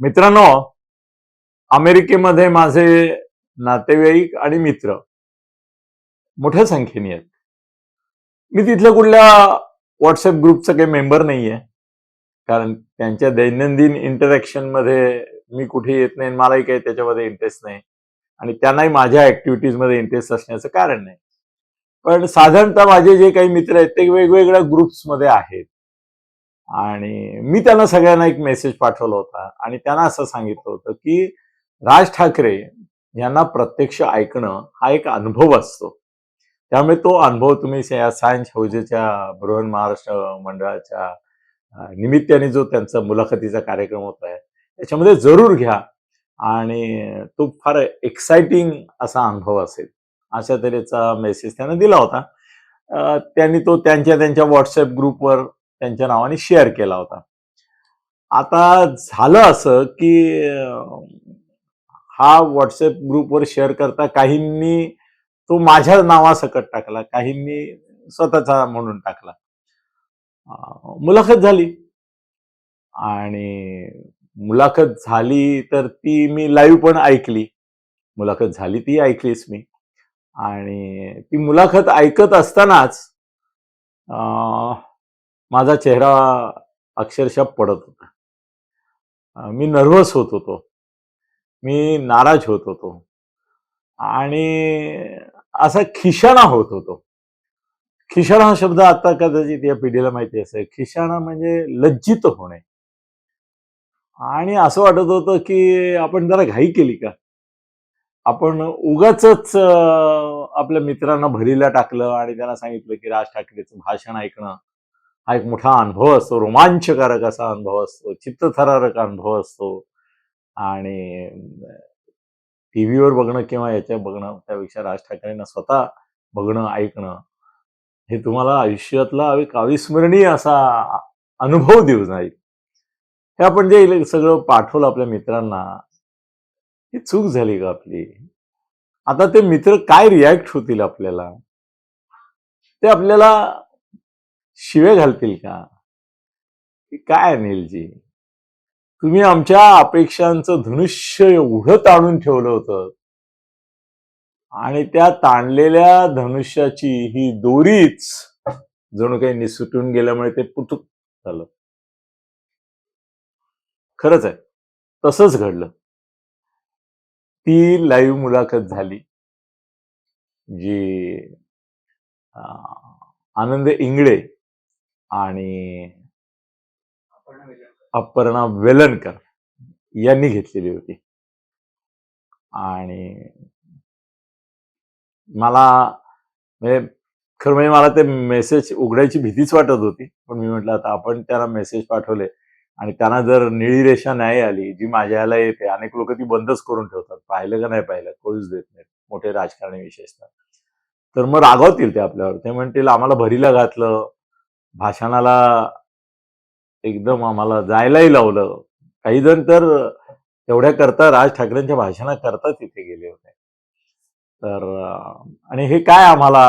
मित्रांनो अमेरिकेमध्ये माझे नातेवाईक आणि मित्र मोठ्या संख्येने आहेत. मी तिथल्या कुठल्या व्हॉट्सअप ग्रुपचा काही मेंबर नाहीये. कारण त्यांच्या दैनंदिन इंटरॅक्शनमध्ये मी कुठे येत नाही मलाही काही त्याच्यामध्ये इंटरेस्ट नाही. आणि त्यांनाही माझ्या ऍक्टिव्हिटीजमध्ये इंटरेस्ट असण्याचं कारण नाही. पण साधारणतः माझे जे काही मित्र आहेत ते वेगवेगळ्या ग्रुप्समध्ये आहेत. आणि मी त्यांना सगळ्यांना एक मेसेज पाठवला होता. आणि त्यांना असं सांगितलं होतं की राज ठाकरे यांना प्रत्यक्ष ऐकणं हा एक अनुभव असतो. त्यामुळे तो अनुभव तुम्ही या सायन्स हौजेच्या बृहन महाराष्ट्र मंडळाच्या निमित्ताने जो त्यांचा मुलाखतीचा कार्यक्रम होत आहे त्याच्यामध्ये जरूर घ्या. आणि तो फार एक्साइटिंग असा अनुभव असेल. अशा तऱ्हेचा मेसेज त्यांना दिला होता. त्यांनी तो त्यांच्या त्यांच्या व्हॉट्सअप ग्रुपवर त्यांच्या नावाने शेअर केला होता. आता झालं असं की हा व्हॉट्सअप ग्रुपवर शेअर करता काहींनी तो माझ्या नावासकट टाकला काहींनी स्वतःचा म्हणून टाकला. मुलाखत झाली. आणि मुलाखत झाली तर ती मी लाईव्ह पण ऐकली. मुलाखत झाली ती ऐकलीच मी. आणि ती मुलाखत ऐकत असतानाच माझा चेहरा अक्षरशः पडत होता. मी नर्वस होत होतो. मी नाराज होत होतो. आणि असा खिशाणा होत होतो. खिशाणा हा शब्द आता कदाचित या पिढीला माहिती असेल. खिशाणा म्हणजे लज्जित होणे. आणि असं वाटत होतं की आपण जरा घाई केली का? आपण उगाच आपल्या मित्रांना भरीला टाकलं आणि त्यांना सांगितलं की राज ठाकरेचं भाषण ऐकणं. हा एक मोठा अनुभव असतो. रोमांचकारक असा अनुभव असतो. चित्तथरारक अनुभव असतो. आणि टीव्हीवर बघणं किंवा याच्या बघणं त्यापेक्षा राज ठाकरेंना स्वतः बघणं ऐकणं हे तुम्हाला आयुष्यातला एक अविस्मरणीय असा अनुभव देऊ जाईल. हे आपण जे सगळं पाठवलं आपल्या मित्रांना ही चूक झाली का आपली? आता ते मित्र काय रिॲक्ट होतील आपल्याला? ते आपल्याला शिवे घालतील का? काय अनिलजी तुम्ही आमच्या अपेक्षांचं धनुष्य एवढं ताणून ठेवलं होतं. आणि त्या ताणलेल्या धनुष्याची ही दोरीच जणू काही निसटून गेल्यामुळे ते पुटुक झालं. खरंच आहे. तसंच घडलं. ती लाईव्ह मुलाखत झाली. जी आनंद इंगळे आणि अपर्णा वेलणकर यांनी घेतलेली होती. आणि मला म्हणजे खरं म्हणजे मला ते मेसेज उघडायची भीतीच वाटत होती. पण मी म्हटलं आता आपण त्यांना मेसेज पाठवले आणि त्यांना जर निळी रेषा नाही आली जी माझ्या याला येते अनेक लोक ती बंदच करून ठेवतात. पाहिलं का नाही पाहिलं? कळूच देत नाहीत मोठे राजकारणी विशेषतः. तर मग रागवतील ते आपल्यावर. ते म्हणतील आम्हाला भरीला घातलं. भाषणाला एकदम आम्हाला जायलाही लावलं. काही जण तर एवढ्या करता राज ठाकरेंच्या भाषणाकरता तिथे गेले होते. तर आणि हे काय आम्हाला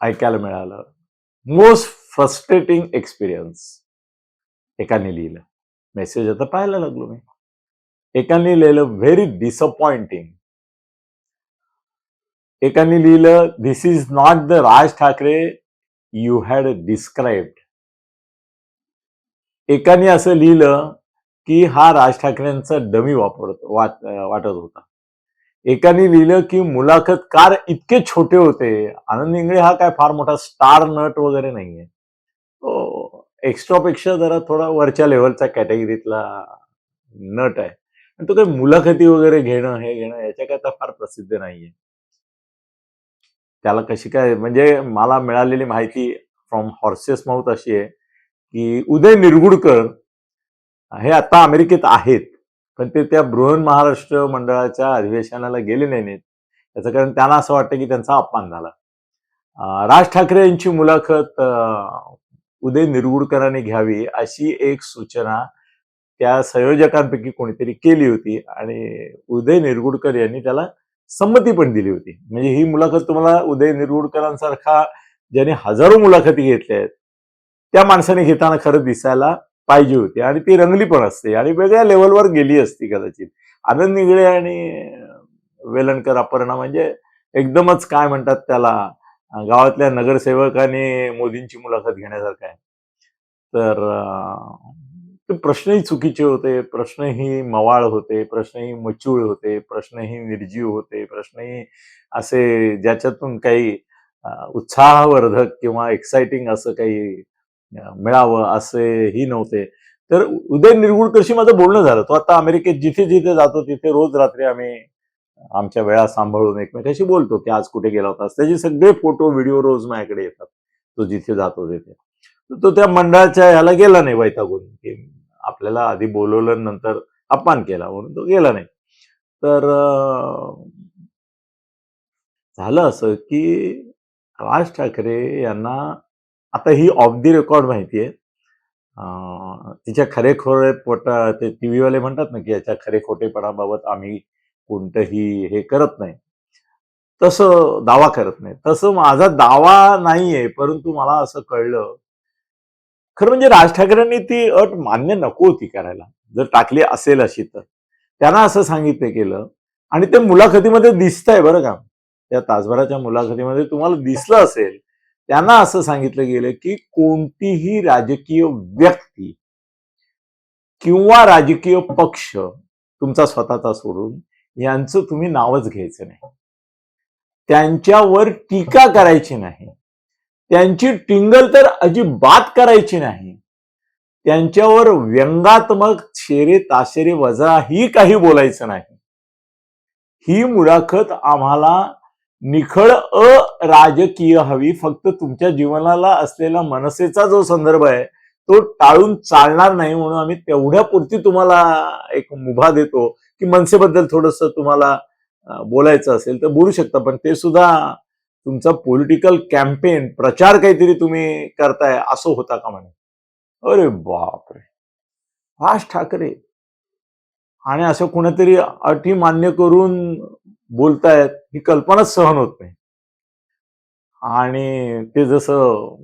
ऐकायला मिळालं? मोस्ट फ्रस्ट्रेटिंग एक्सपिरियन्स एकाने लिहिलं. मेसेज आता पाहायला लागलो मी. एकाने लिहिलं व्हेरी डिसअपॉइंटिंग एकाने लिहिलं this is not the Raj Thackeray you had described एकाने असं लिहिलं की हा राज ठाकरेंचा डमी वापरत वाट वाटत होता. एकाने लिहिलं की मुलाखत कार इतके छोटे होते. आनंद इंगळे हा काय फार मोठा स्टार नट वगैरे नाहीये. तो एक्स्ट्रापेक्षा जरा थोडा वरच्या लेवलचा कॅटेगरीतला नट आहे. आणि तो काही मुलाखती वगैरे घेणं हे घेणं याच्याकरता फार प्रसिद्ध नाहीये. त्याला कशी काय म्हणजे मला मिळालेली माहिती फ्रॉम हॉर्सेस माउथ अशी आहे की उदय निरगुडकर हे आता अमेरिकेत आहेत पण ते त्या बृहन महाराष्ट्र मंडळाच्या अधिवेशनाला गेले नाही नाहीत. त्याचं कारण त्यांना असं वाटतं की त्यांचा अपमान झाला. राज ठाकरे यांची मुलाखत उदय निरगुडकरांनी घ्यावी अशी एक सूचना त्या संयोजकांपैकी कोणीतरी केली होती आणि उदय निरगुडकर यांनी त्याला संमती पण दिली होती. म्हणजे ही मुलाखत तुम्हाला उदय निरगुडकरांसारखा ज्याने हजारो मुलाखती घेतल्या आहेत त्या माणसाने घेताना खरं दिसायला पाहिजे होती. आणि ती रंगली पण असते आणि वेगळ्या लेवलवर गेली असती कदाचित. आनंद निगळे आणि वेलणकर अपर्णा म्हणजे एकदमच काय म्हणतात त्याला गावातल्या नगरसेवकाने मोदींची मुलाखत घेण्यासारखं आहे. तर प्रश्नही चुकीचे होते प्रश्नही मवाळ होते प्रश्नही मचूळ होते प्रश्नही निर्जीव होते प्रश्नही असे ज्याच्यातून काही उत्साहवर्धक किंवा एक्साइटिंग असं काही मिळावं असेही नव्हते. तर उदय निरगुडकरशी माझं बोलणं झालं? तो आता अमेरिकेत जिथे जिथे जातो तिथे रोज रात्री आम्ही आमच्या वेळा सांभाळून एकमेकाशी बोलतो की आज कुठे गेला होता त्याचे सगळे फोटो व्हिडिओ रोज माझ्याकडे येतात. तो जिथे जातो तिथे. तो त्या मंडळाच्या ह्याला गेला नाही वैतागून की आपल्याला आधी बोलवलं नंतर अपमान केला म्हणून तो गेला नाही. तर झालं असं की राज ठाकरे यांना आता ही ऑफ दी रेकॉर्ड माहिती आहे. तिच्या खरेखोरे पोटा ते टी व्हीवाले म्हणतात ना की याच्या खरे खोटेपणाबाबत आम्ही कोणतंही हे करत नाही. तसं दावा करत नाही. तसं माझा दावा नाहीये परंतु मला असं कळलं खरं म्हणजे राज ठाकरेंनी ती अट मान्य नको होती करायला. जर टाकली असेल अशी तर. त्यांना असं सांगितलं गेलं. आणि ते मुलाखतीमध्ये दिसतंय बरं का. त्या तासभराच्या मुलाखतीमध्ये तुम्हाला दिसलं असेल. त्यांना असं सांगितलं गेलं की कोणतीही राजकीय व्यक्ती किंवा राजकीय पक्ष तुमचा स्वतःचा सोडून यांचं तुम्ही नावच घ्यायचं नाही. त्यांच्यावर टीका करायची नाही. त्यांची टिंगल तर अजिबात करायची नाही. त्यांच्यावर व्यंगात्मक शेरे ताशेरे वजा ही काही बोलायचं नाही. ही मुलाखत आम्हाला निखळ अराजकीय हवी. फक्त तुमच्या जीवनाला असलेला मनसेचा जो संदर्भ आहे तो टाळून चालणार नाही म्हणून आम्ही तेवढ्या पुरती तुम्हाला एक मुभा देतो की मनसेबद्दल थोडस तुम्हाला बोलायचं असेल तर बोलू शकता. पण ते सुद्धा तुमचा पॉलिटिकल कॅम्पेन प्रचार काहीतरी तुम्ही करताय असं होता का म्हणे? अरे बापरे. राज ठाकरे. आणि असं कुणीतरी अटी मान्य करून बोलतायत ही कल्पनाच सहन होत नाही. आणि ते जसं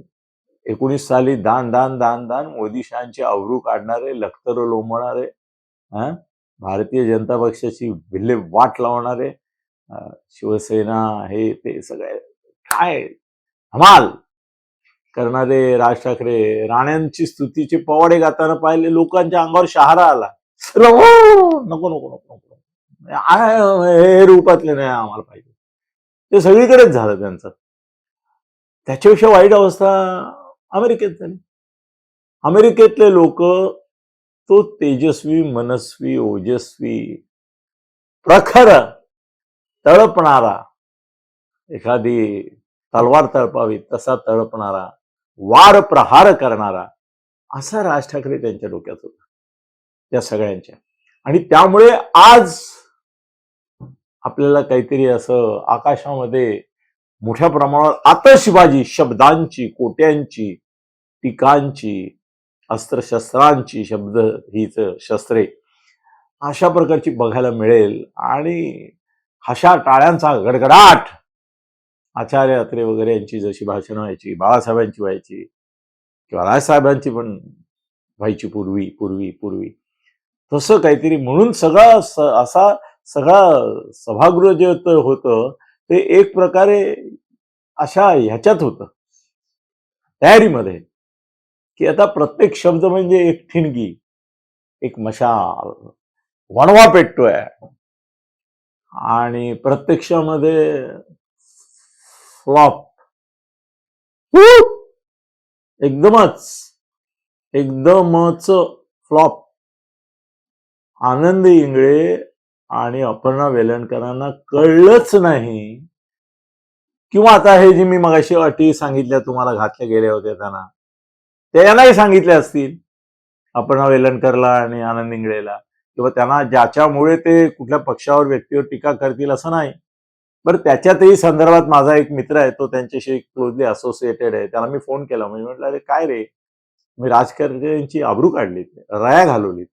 एकोणीस साली दान दान दान दान मोदी शहाचे अवरू काढणारे लखतर लोंबणारे हा भारतीय जनता पक्षाची विल्हे वाट लावणारे शिवसेना हे ते सगळे काय धमाल करणारे राज ठाकरे राण्यांची स्तुतीचे पवाडे गाताना पाहिले लोकांच्या अंगावर शहारा आला. हो, नको नको नको नको. नको हे रूपातले नाही आम्हाला पाहिजे. ते सगळीकडेच झालं त्यांचं. त्याच्यापेक्षा वाईट अवस्था अमेरिकेत झाली. अमेरिकेतले लोक तो तेजस्वी मनस्वी ओजस्वी प्रखर तळपणारा एखादी तलवार तळपावी तसा तळपणारा वार प्रहार करणारा असा राज ठाकरे त्यांच्या डोक्यात होता. त्या सगळ्यांच्या. आणि त्यामुळे आज आपल्याला काहीतरी असं आकाशामध्ये मोठ्या प्रमाणावर आतषबाजी शब्दांची कोट्यांची टीकांची अस्त्रशस्त्रांची शब्द हीच शस्त्रे अशा प्रकारची बघायला मिळेल. आणि हशा टाळ्यांचा गडगडाट आचार्य अत्रे वगैरे यांची जशी भाषणं व्हायची बाळासाहेबांची व्हायची किंवा राजसाहेबांची पण व्हायची पूर्वी पूर्वी पूर्वी. तसं काहीतरी म्हणून सगळा स असा सगळा सभागृह जे होतं ते एक प्रकारे अशा ह्याच्यात होतं. तयारीमध्ये. की आता प्रत्येक शब्द म्हणजे एक ठिणगी एक मशाल वणवा पेटतोय. आणि प्रत्यक्षामध्ये फ्लॉप एकदमच. एकदमच फ्लॉप आनंद इंगळे आणि अपर्णा वेलणकरांना कळलंच नाही. किंवा आता हे जे मी मगाशी अटी सांगितल्या तुम्हाला घातल्या गेल्या होत्या त्यांना. ते यांनाही सांगितल्या असतील. अपर्णा वेलणकरला आणि आनंद इंगळेला. किंवा त्यांना ज्याच्यामुळे ते कुठल्या पक्षावर व्यक्तीवर टीका करतील असं नाही. बरं त्याच्यातही संदर्भात माझा एक मित्र आहे तो त्यांच्याशी क्लोजली असोसिएटेड आहे. त्याला मी फोन केला. म्हणजे म्हटलं अरे काय रे? मी राजकारण्यांची आबरू काढली रया घालवली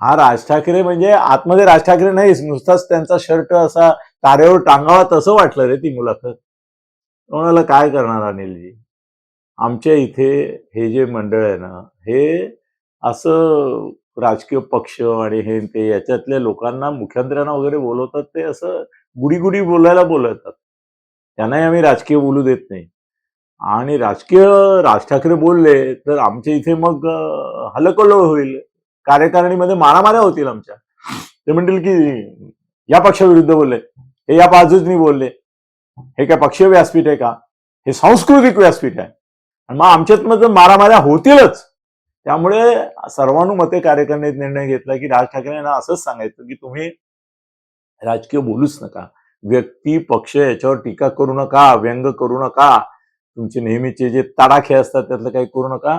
हा राज ठाकरे म्हणजे आतमध्ये राज ठाकरे नाहीच. नुसताच त्यांचा शर्ट असा तारेवर टांगावा तसं वाटलं रे ती मुलाखत कोणाला काय करणार अनिलजी? आमच्या इथे हे जे मंडळ आहे ना हे असं राजकीय पक्ष आणि हे ते याच्यातल्या लोकांना मुख्यमंत्र्यांना वगैरे बोलवतात ते असं गुडीगुडी बोलायला बोलवतात त्यांनाही आम्ही राजकीय बोलू देत नाही. आणि राजकीय राज ठाकरे बोलले तर आमच्या इथे मग हलकलो होईल. कार्यकारिणीमध्ये मारामाऱ्या होतील आमच्या. ते म्हणतील की या पक्षाविरुद्ध बोलले. हे या बाजूनी बोलले. हे काय पक्षीय व्यासपीठ आहे का? हे सांस्कृतिक व्यासपीठ आहे. आणि मग आमच्यात मग मारामाऱ्या होतीलच त्यामुळे सर्वानुमते कार्यकारिणीत निर्णय घेतला की राज ठाकरे यांना असंच सांगायचं की तुम्ही राजकीय बोलूच नका. व्यक्ती पक्ष याच्यावर टीका करू नका व्यंग करू नका. तुमचे नेहमीचे जे तडाखे असतात त्यातलं काही करू नका.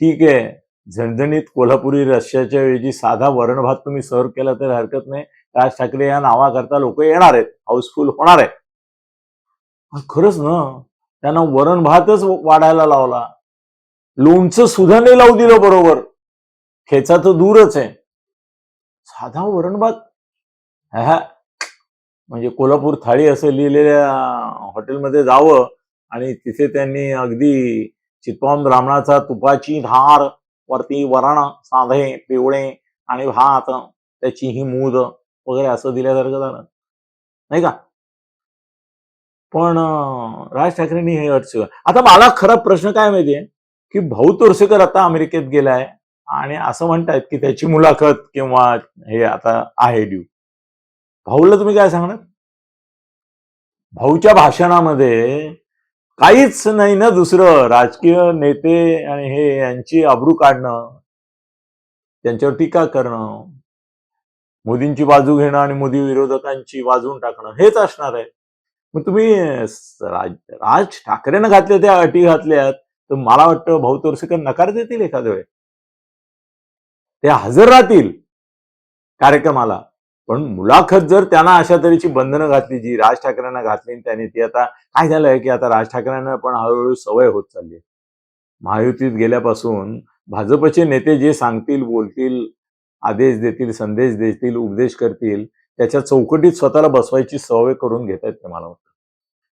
ठीक आहे. झणझणीत कोल्हापुरी रश्याच्या ऐवजी साधा वरणभात तुम्ही सर्व केला तर हरकत नाही. राज ठाकरे या नावाकरता लोक येणार आहेत. हाऊसफुल होणार आहेत. खरंच ना त्यांना वरण भातच वाढायला लावला. लोणचं सुद्धा नाही लावू दिलं बरोबर. खेचा तर दूरच आहे. साधा वरण भात ह्या म्हणजे कोल्हापूर थाळी असं लिहिलेल्या हॉटेलमध्ये जावं आणि तिथे त्यांनी अगदी चित्पावन ब्राह्मणाचा तुपाची धार वरती वरण साधे पिवळे आणि भात त्याची ही मूद वगैरे असं दिल्यासारखं झालं. नाही का? पण राज ठाकरेंनी हे अट आता मला खरा प्रश्न काय माहितीये? की भाऊ तोरसेकर आता अमेरिकेत गेलाय आणि असं म्हणतायत की त्याची मुलाखत किंवा हे आता आहे ड्यू. भाऊला तुम्ही काय सांगणार? भाऊच्या भाषणामध्ये काहीच नाही ना दुसरं. राजकीय नेते आणि हे यांची आबरू काढणं त्यांच्यावर टीका करणं मोदींची बाजू घेणं आणि मोदी विरोधकांची वाजवून टाकणं हेच असणार आहे. मग तुम्ही राज राज ठाकरेनं घातल्या त्या अटी घातल्यात तर मला वाटतं भाऊ तोरसेकर नकार देतील एखाद्या वेळे ते हजर राहतील कार्यक्रमाला. पण मुलाखत जर त्यांना अशा तऱ्हेची बंधनं घातली जी राज ठाकरेंना घातली आणि त्यांनी ती आता काय झालंय की आता राज ठाकरेंना पण हळूहळू सवय होत चालली महायुतीत गेल्यापासून भाजपचे नेते जे सांगतील बोलतील आदेश देतील संदेश देतील उपदेश करतील त्याच्या चौकटीत स्वतःला बसवायची सवय करून घेत आहेत ते मला वाटतं.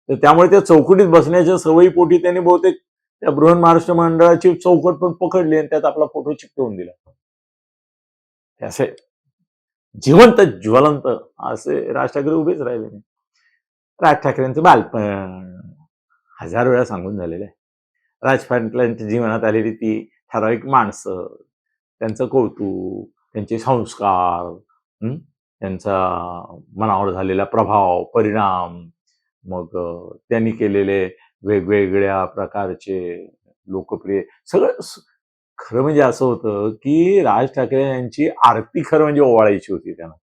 तर त्यामुळे त्या चौकटीत बसण्याच्या सवयीपोटी त्यांनी बहुतेक त्या बृहन महाराष्ट्र मंडळाची चौकट पण पकडली आणि त्यात आपला फोटो चिकटवून दिला. असे जिवंत ज्वलंत असे राज ठाकरे उभेच राहिले नाही. राज ठाकरेंचं बालपण हजार वेळा सांगून झालेलं आहे. राज ठाकरेंच्या जीवनात आलेली ती ठराविक माणसं त्यांचं कौतुक त्यांचे संस्कार त्यांचा मनावर झालेला प्रभाव परिणाम मग त्यांनी केलेले वेगवेगळ्या प्रकारचे लोकप्रिय सगळं खरं म्हणजे असं होतं की राज ठाकरे यांची आरती खरं म्हणजे ओवाळायची होती त्यांना.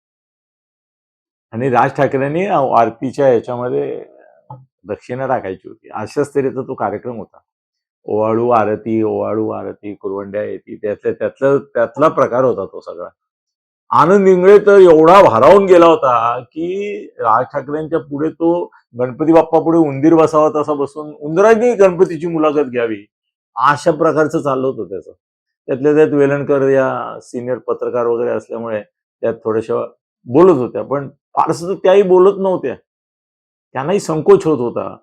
आणि राज ठाकरेंनी आरतीच्या याच्यामध्ये दक्षिणा टाकायची होती. अशाच तऱ्हेचा तो कार्यक्रम होता. ओवाळू आरती ओवाळू आरती कुरवंड्या येती त्यातल्या त्यातला त्यातला प्रकार होता तो सगळा. आनंद इंगळे तर एवढा भारावून गेला होता की राज ठाकरेंच्या पुढे तो गणपती बाप्पा पुढे उंदीर बसावा तसा बसून उंदरांनी गणपतीची मुलाखत घ्यावी. अशा प्रकारचं चाललं होतं त्याचं. त्यातल्या त्यात वेलणकर या सिनियर पत्रकार वगैरे असल्यामुळे त्यात थोड्याशा बोलत होत्या पण फारसं तर त्याही बोलत नव्हत्या. त्यांनाही संकोच होत होता.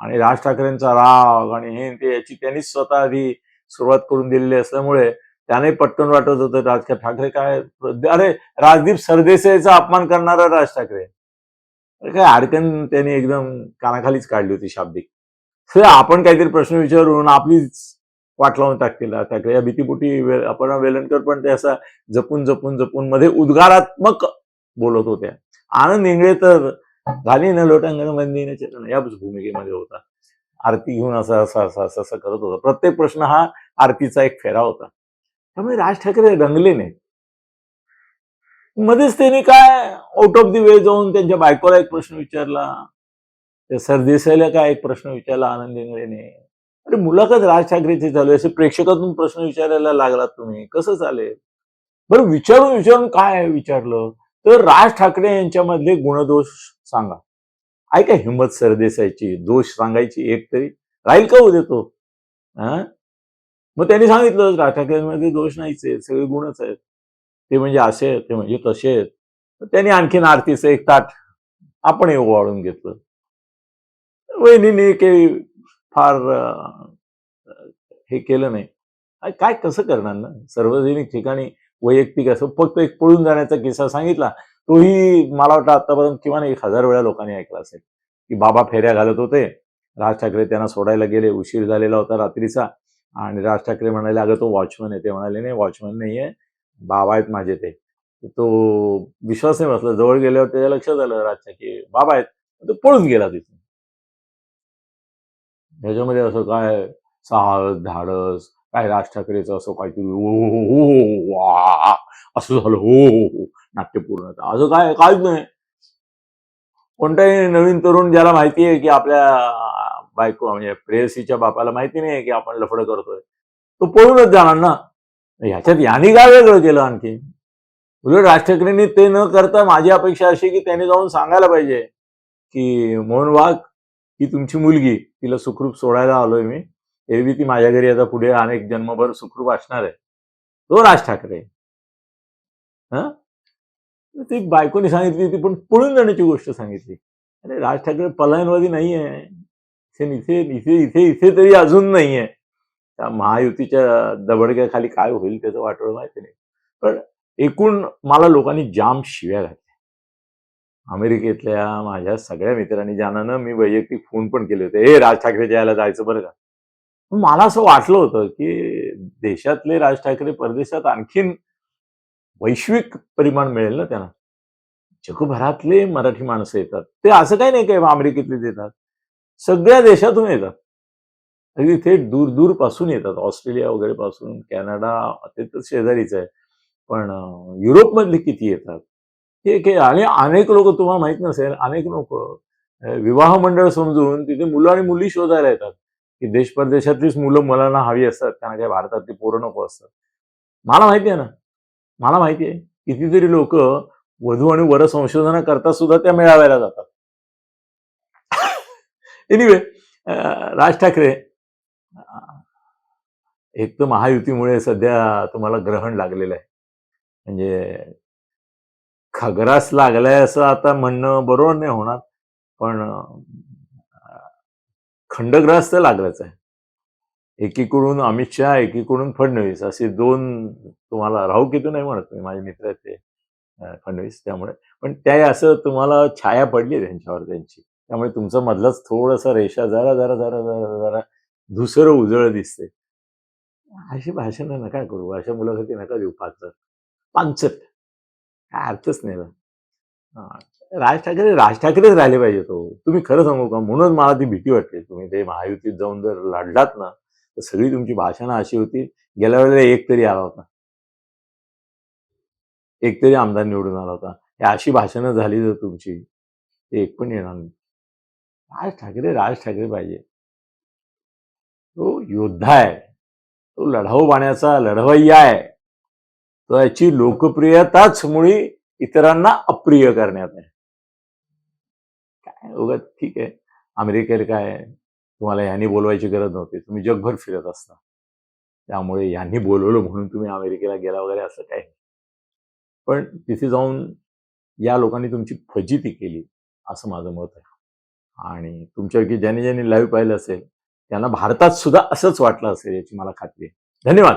आणि राज ठाकरेंचा राग आणि हे ते याची त्यांनीच स्वतः आधी सुरुवात करून दिलेली असल्यामुळे त्याने पटकन वाटत होतं राज ठाकरे काय अरे राजदीप सरदेसाईचा अपमान करणारा राज ठाकरे. काय अडकण त्यांनी एकदम कानाखालीच काढली होती शाब्दिक. सर आपण काहीतरी प्रश्न विचारून आपलीच वाट लावून टाकतील राज या भीतीपोटी वे- आपण वेलणकर पण ते असा जपून जपून जपून मध्ये उद्गारात्मक बोलत होत्या. आनंद इंगळे तर घाली न लोटांगण मंदिर चरण या भूमिकेमध्ये होता. आरती घेऊन असं असं असं असं असं करत होता. प्रत्येक प्रश्न हा आरतीचा एक फेरा होता. त्यामुळे राज ठाकरे रंगले नाही मध्येच त्यांनी काय आउट ऑफ दी वे जाऊन त्यांच्या बायकोला एक प्रश्न विचारला. सरदेसाईला काय एक प्रश्न विचारला आनंद इंगळेने अरे मुलाखत राज ठाकरेची चालू आहे असे प्रेक्षकातून प्रश्न विचारायला लागलात तुम्ही. कसं चालेल? बरं विचारून विचारून काय विचारलं? तर राज ठाकरे यांच्यामधले गुणदोष सांगा. ऐका हिंमत सरदेसाईची दोष सांगायची एक तरी. राहील का उद्या तो? हा? मग त्यांनी सांगितलं राज ठाकरेंमध्ये दोष नाहीच आहेत सगळे गुणच आहेत. ते म्हणजे असे आहेत ते म्हणजे तसे आहेत. त्यांनी आणखीन आरतीचं एक ताट आपण वाढून घेतलं. वहिनीने काही फार हे केलं नाही. काय कसं करणार ना? सार्वजनिक ठिकाणी वैयक्तिक असं फक्त एक पळून जाण्याचा किस्सा सांगितला तोही मला वाटतं आतापर्यंत किमान एक हजार वेळा लोकांनी ऐकला असेल. की बाबा फेऱ्या घालत होते राज ठाकरे त्यांना सोडायला गेले उशीर झालेला होता रात्रीचा आणि राज ठाकरे म्हणाले अगं तो वॉचमन आहे. ते म्हणाले नाही वॉचमन नाही आहे बाबा आहेत माझे ते. तो विश्वास नाही बसला. जवळ गेल्यावर त्याच्या लक्षात आलं राज ठाकरे बाबा आहेत. तो पळून गेला तिथून. ह्याच्यामध्ये असं काय साहस धाडस काय राज ठाकरेचं असं काहीतरी ओ हो हो हो वा असं झालं हो हो हो नाट्यपूर्णता असं काय काहीच नाही. कोणताही नवीन तरुण ज्याला माहिती आहे की आपल्या बायको म्हणजे प्रेयसीच्या बापाला माहिती नाही की आपण लफड करतोय तो पळूनच जाणार ना. ह्याच्यात यांनी काय वेगळं केलं आणखी? उलट राज ठाकरेंनी ते न करता माझी अपेक्षा अशी की त्यांनी जाऊन सांगायला पाहिजे की मोहन वाघ ही तुमची मुलगी तिला सुखरूप सोडायला आलोय मी. एरवी ती माझ्या घरी आता पुढे अनेक जन्मभर सुखरूप असणार आहे. तो राज ठाकरे. हा? ती बायकोनी सांगितली ती पण पळून जाण्याची गोष्ट सांगितली. अरे राज ठाकरे पलायनवादी नाही आहे इथे इथे इथे इथे इथे तरी अजून नाही आहे त्या महायुतीच्या दबडक्याखाली काय होईल त्याचं वाटोळ माहिती नाही. पण एकूण मला लोकांनी जाम शिव्या घातल्या. अमेरिकेतल्या माझ्या सगळ्या मित्रांनी ज्यांना मी वैयक्तिक फोन पण केले होते हे राज ठाकरेच्या यायला जायचं बरं का? मला असं वाटलं होतं की देशातले राज ठाकरे परदेशात आणखीन वैश्विक परिमाण मिळेल ना त्यांना? जगभरातले मराठी माणसं येतात. ते असं काही नाही काय अमेरिकेतले येतात सगळ्या देशातून येतात. अगदी थेट दूर दूरपासून येतात. ऑस्ट्रेलिया वगैरे पासून कॅनडा ते तर शेजारीच आहे. पण युरोपमधले किती येतात? के आणि अनेक लोक तुम्हाला माहीत नसेल अनेक लोक विवाह मंडळ समजून तिथे मुलं आणि मुली शोधायला येतात. की देश परदेशातलीच मुलं मुलांना हवी असतात त्यांना काही भारतातली पोरं नको असतात. मला माहिती आहे ना. मला माहिती आहे. कितीतरी लोक वधू आणि वर संशोधनाकरता सुद्धा त्या मेळाव्याला जातात. एनिवे राज ठाकरे एक तर महायुतीमुळे सध्या तुम्हाला ग्रहण लागलेलं आहे. म्हणजे खगरास लागलाय असं आता म्हणणं बरोबर नाही होणार पण खंडग्रास तर लागलाच आहे. एकीकडून अमित शहा एकीकडून फडणवीस असे दोन तुम्हाला राहू किती नाही म्हणत मी माझे मित्र आहेत ते फडणवीस त्यामुळे. पण त्या असं तुम्हाला छाया पडली त्यांच्यावर त्यांची. त्यामुळे तुमचं मधलाच थोडासा रेषा जरा जरा जरा जरा जरा धुसर उजळ दिसते अशी भाषणं नका करू? अशा मुलासाठी नका देऊ पाचट पांचट काय अर्थच नाही राज ठाकरे राज ठाकरेच राहिले पाहिजे तो. तुम्ही खरं सांगू का? म्हणून मला ती भीती वाटते. तुम्ही ते महायुतीत जाऊन जर लढलात ना तर सगळी तुमची भाषणं अशी होती गेल्या वेळेला एक तरी आला होता. एक तरी आमदार निवडून आला होता. हे अशी भाषणं झाली जर तुमची ते एक पण येणार नाही. राज ठाकरे राज ठाकरे पाहिजे. तो योद्धा आहे. तो लढाऊ बाण्याचा लढवय्या आहे. त्याची लोकप्रियताच मुळी इतरांना अप्रिय करण्यात आहे. काय उगाच ठीक आहे. अमेरिकेला काय तुम्हाला यांनी बोलवायची गरज नव्हती. तुम्ही जगभर फिरत असता. त्यामुळे यांनी बोलवलं म्हणून तुम्ही अमेरिकेला गेला वगैरे असं काय पण तिथे जाऊन या लोकांनी तुमची फजिती केली असं माझं मत आहे. आणि तुमच्यापैकी ज्यांनी ज्यांनी लाईव्ह पाहिलं असेल त्यांना भारतात सुद्धा असंच वाटलं असेल याची मला खात्री आहे. धन्यवाद.